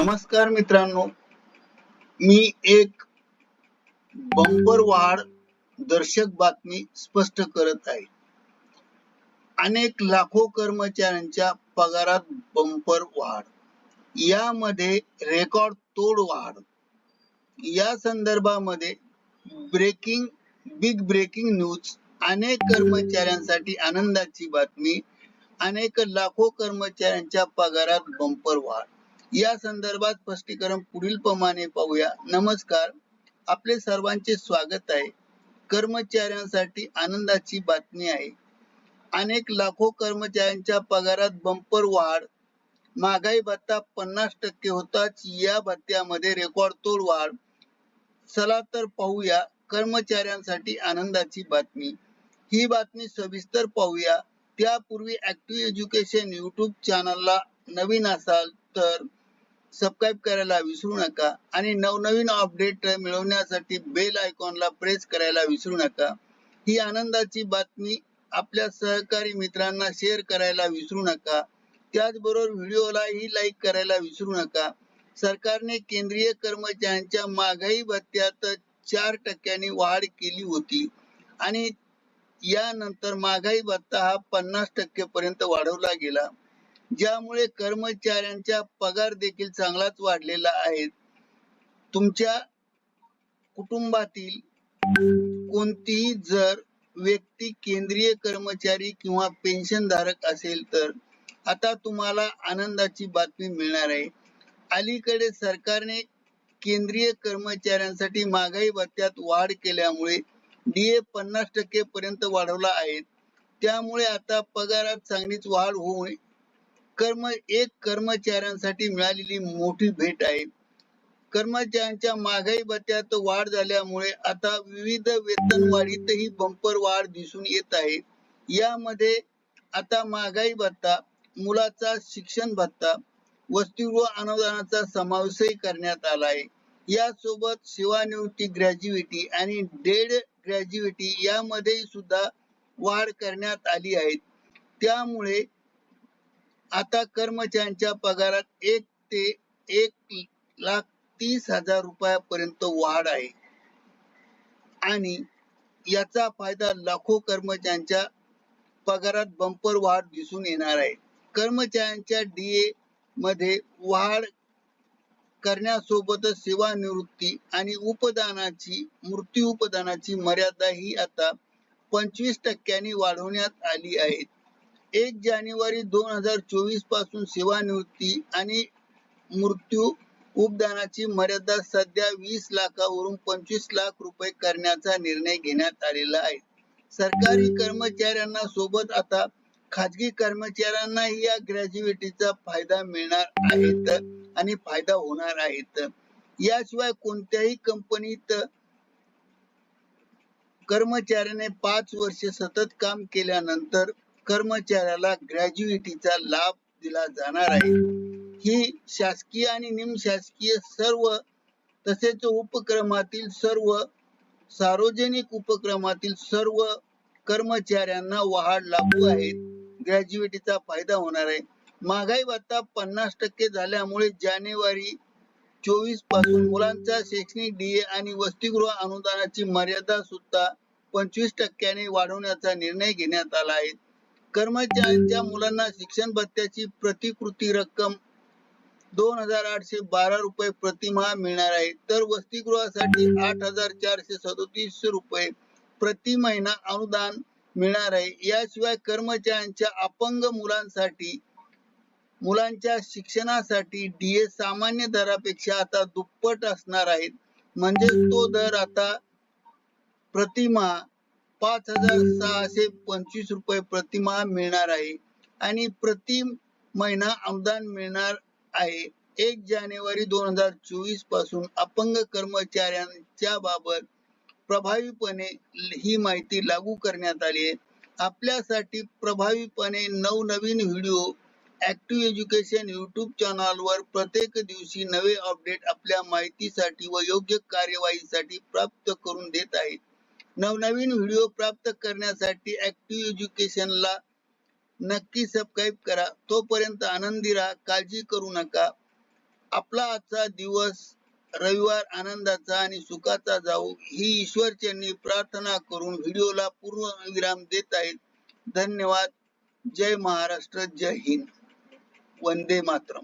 नमस्कार मित्रांनो. मी एक बंपर वाढ दर्शक बातमी स्पष्ट करत आहे. अनेक लाखो कर्मचाऱ्यांच्या पगारात बंपर वाढ. यामध्ये रेकॉर्ड तोड वाढ. या संदर्भामध्ये ब्रेकिंग बिग ब्रेकिंग न्यूज अनेक कर्मचाऱ्यांसाठी आनंदाची बातमी. अनेक लाखो कर्मचाऱ्यांच्या पगारात बंपर वाढ. या संदर्भात स्पष्टीकरण पुढील प्रमाणे पाहूया. नमस्कार. आपले सर्वांचे स्वागत आहे. कर्मचाऱ्यांसाठी आनंदाची बातमी आहे. अनेक लाखो कर्मचाऱ्यांच्या पगारात बंपर वाढ. महागाई भत्ता पन्नास टक्के होताच या भत्त्यामध्ये रेकॉर्ड तोड वाढ. चला तर पाहूया कर्मचाऱ्यांसाठी आनंदाची बातमी. ही बातमी सविस्तर पाहूया. त्यापूर्वी ऍक्टिव्ह एज्युकेशन युट्यूब चॅनलला नवीन असाल तर सबस्क्राईब करायला विसरू नका आणि नवनवीन अपडेट मिळवण्यासाठी बेल आयकॉनला प्रेस करायला विसरू नका. ही आनंदाची बातमी आपल्या सहकारी मित्रांना शेअर करायला विसरू नका. त्याचबरोबर व्हिडिओलाही लाईक करायला विसरू नका. सरकारने केंद्रीय कर्मचाऱ्यांच्या महागाई भत्त्यात चार टक्क्यांनी वाढ केली होती आणि यानंतर महागाई भत्ता हा पन्नास टक्के पर्यंत वाढवला गेला. ज्यामुळे कर्मचाऱ्यांचा पगार देखील चांगलाच वाढलेला आहे. तुमच्या कुटुंबातील कोणतीही जर व्यक्ती केंद्रीय कर्मचारी किंवा पेन्शन धारक असेल तर आता तुम्हाला आनंदाची बातमी मिळणार आहे. अलीकडे सरकारने केंद्रीय कर्मचाऱ्यांसाठी महागाई भत्त्यात वाढ केल्यामुळे डीए पन्नास टक्के पर्यंत वाढवला आहे. त्यामुळे आता पगारात चांगलीच वाढ होऊन कर्म एक कर्मचाऱ्यांसाठी मिळालेली मोठी भेट आहे. कर्मचाऱ्यांच्या महागाई भत्त्यात वाढ झाल्यामुळे आता विविध वेतन वाढीतही बंपर वाढ दिसून येत आहे. यामध्ये आता महागाई भत्ता मुलाचा शिक्षण भत्ता वसतिगृह अनुदानाचा समावेशही करण्यात आला आहे. यासोबत सेवानिवृत्ती ग्रॅज्युएटी आणि डेड ग्रॅज्युएटी यामध्ये सुद्धा वाढ करण्यात आली आहे. त्यामुळे आता कर्मचाऱ्यांच्या पगारात एक ते एक लाख तीस हजार रुपयापर्यंत वाढ आहे. आणि याचा फायदा लाखो कर्मचाऱ्यांच्या पगारात बंपर वाढ दिसून येणार आहे. कर्मचाऱ्यांच्या डीए मध्ये वाढ करण्यासोबतच सेवानिवृत्ती आणि उपदानाची मृत्यू उपदानाची मर्यादा ही आता पंचवीस टक्क्यांनी वाढवण्यात आली आहे. एक जानेवारी दोन हजार चोवीसपासून सेवानिवृत्ती आणि मृत्यू उपदानाची मर्यादा सध्या वीस लाखावरून पंचवीस लाख रुपये करण्याचा निर्णय घेण्यात आलेला आहे. सरकारी कर्मचाऱ्यांना सोबत आता खाजगी कर्मचाऱ्यांनाही या ग्रॅज्युएटीचा फायदा मिळणार आहे आणि फायदा होणार आहे याशिवाय कोणत्याही कंपनीत कर्मचाऱ्याने पाच वर्ष सतत काम केल्यानंतर कर्मचाऱ्याला ग्रॅज्युएटीचा लाभ दिला जाणार आहे. ही शासकीय आणि निमशासकीय सर्व तसेच उपक्रमातील सर्व सार्वजनिक उपक्रमातील सर्व कर्मचाऱ्यांना वहाड लागू आहेत ग्रॅज्युएटीचा फायदा होणार आहे. महागाई भत्ता पन्नास टक्के झाल्यामुळे जानेवारी चोवीसपासून मुलांचा शैक्षणिक डीए आणि वसतिगृह अनुदानाची मर्यादा सुद्धा पंचवीस टक्क्याने वाढवण्याचा निर्णय घेण्यात आला आहे. कर्मचाऱ्यांच्या मुलांना शिक्षण भत्त्याची प्रतिकृती रक्कम दोन हजार आठशे बारा रुपये प्रतिमाह मिळणार आहे. तर वसतिगृहासाठी आठ हजार चारशे सदोतीस रुपये प्रति महिना अनुदान मिळणार आहे. याशिवाय कर्मचाऱ्यांच्या अपंग मुलांसाठी मुलांच्या शिक्षणासाठी डीए सामान्य दरापेक्षा आता दुप्पट असणार आहे म्हणजे तो दर आता प्रतिमा पाच हजार सहाशे पंचवीस रुपये प्रतिमा मिळणार आहे. आणि प्रति महिना अनुदान मिळणार आहे. एक जानेवारी दोन हजार चोवीसपासून अपंग कर्मचाऱ्यांच्या बाबत प्रभावीपणे ही माहिती लागू करण्यात आली आहे. आपल्यासाठी प्रभावीपणे नवनवीन व्हिडिओ ऍक्टिव्ह एज्युकेशन युट्यूब चॅनलवर प्रत्येक दिवशी नवे अपडेट आपल्या माहितीसाठी व योग्य कार्यवाहीसाठी प्राप्त करून देत आहे नवनवीन व्हिडिओ प्राप्त करण्यासाठी ऍक्टिव्ह एज्युकेशनला नक्की सबस्क्राईब करा. तोपर्यंत आनंदी राहा काळजी करू नका. आपला आजचा दिवस रविवार आनंदाचा आणि सुखाचा जाऊ ही ईश्वरचरणी प्रार्थना करून व्हिडिओला पूर्णविराम देत आहेत. धन्यवाद. जय महाराष्ट्र. जय हिंद. वंदे मातरम.